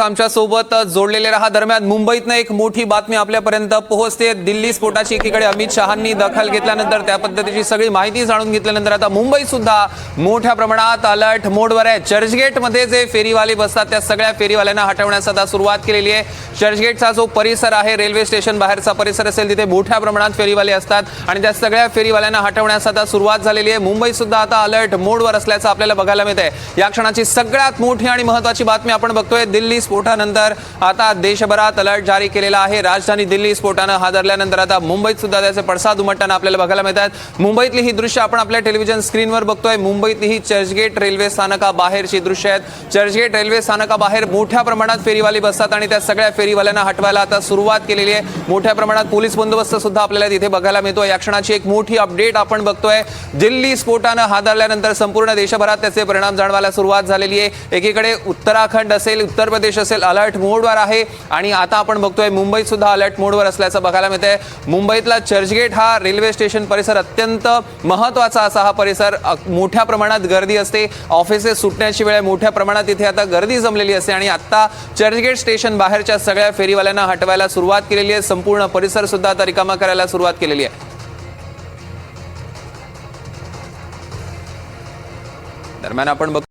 आमच्यासोबत जोडलेले राहा. दरम्यान मुंबईतनं एक मोठी बातमी आपल्यापर्यंत पोहोचते. दिल्ली स्फोटाची एकीकडे अमित शहांनी दखल घेतल्यानंतर त्या पद्धतीची सगळी माहिती जाणून घेतल्यानंतर आता मुंबई सुद्धा मोठ्या प्रमाणात अलर्ट मोडवर आहे. चर्चगेटमध्ये जे फेरीवाले बसतात त्या सगळ्या फेरीवाल्यांना हटवण्यास आता सुरुवात केलेली आहे. चर्चगेटचा जो परिसर आहे रेल्वे स्टेशन बाहेरचा परिसर असेल तिथे मोठ्या प्रमाणात फेरीवाले असतात. आणि त्या सगळ्या फेरीवाल्यांना हटवण्यास आता सुरुवात झालेली आहे. मुंबई सुद्धा आता अलर्ट मोडवर असल्याचं आपल्याला बघायला मिळत आहे या क्षणाची सगळ्यात मोठी आणि महत्वाची बातमी आपण बघतोय. दिल्ली स्फोटानंतर आता देशभरात अलर्ट जारी केलेला आहे. राजधानी दिल्ली स्फोटानं हादरल्यानंतर आता मुंबईत सुद्धा त्याचे पडसाद उमटताना आपल्याला बघायला मिळतात. मुंबईतली ही दृश्य आपण आपल्या टेलिव्हिजन स्क्रीनवर बघतोय. मुंबईतली ही चर्चगेट रेल्वे स्थानकाबाहेरची दृश्य आहेत. चर्चगेट रेल्वे स्थानकाबाहेर मोठ्या प्रमाणात फेरीवाली बसतात आणि त्या सगळ्या फेरीवाल्यांना हटवायला आता सुरुवात केलेली आहे. मोठ्या प्रमाणात पोलीस बंदोबस्त सुद्धा आपल्याला तिथे बघायला मिळतो या क्षणाची एक मोठी अपडेट आपण बघतोय. दिल्ली स्फोटानं हादरल्यानंतर संपूर्ण देशभरात त्याचे परिणाम जाणवायला सुरुवात झालेली आहे. एकीकडे उत्तराखंड असेल उत्तर प्रदेश असेल अलर्ट मोडवर आहे. आणि आता आपण बघतोय मुंबईत सुद्धा अलर्ट मोडवर असल्याचं बघायला मिळतंय. मुंबईतला चर्चगेट हा रेल्वे स्टेशन परिसर अत्यंत महत्त्वाचा असा हा परिसर. मोठ्या प्रमाणात गर्दी असते. ऑफिसेस सुटण्याची वेळ मोठ्या प्रमाणात इथे आता गर्दी जमलेली असते. आणि आता चर्चगेट स्टेशन बाहेरच्या सगळ्या फेरीवाल्यांना हटवायला सुरुवात केलेली आहे. संपूर्ण परिसर सुद्धा आता रिकामा करायला सुरुवात केलेली आहे. दरम्यान आपण बघ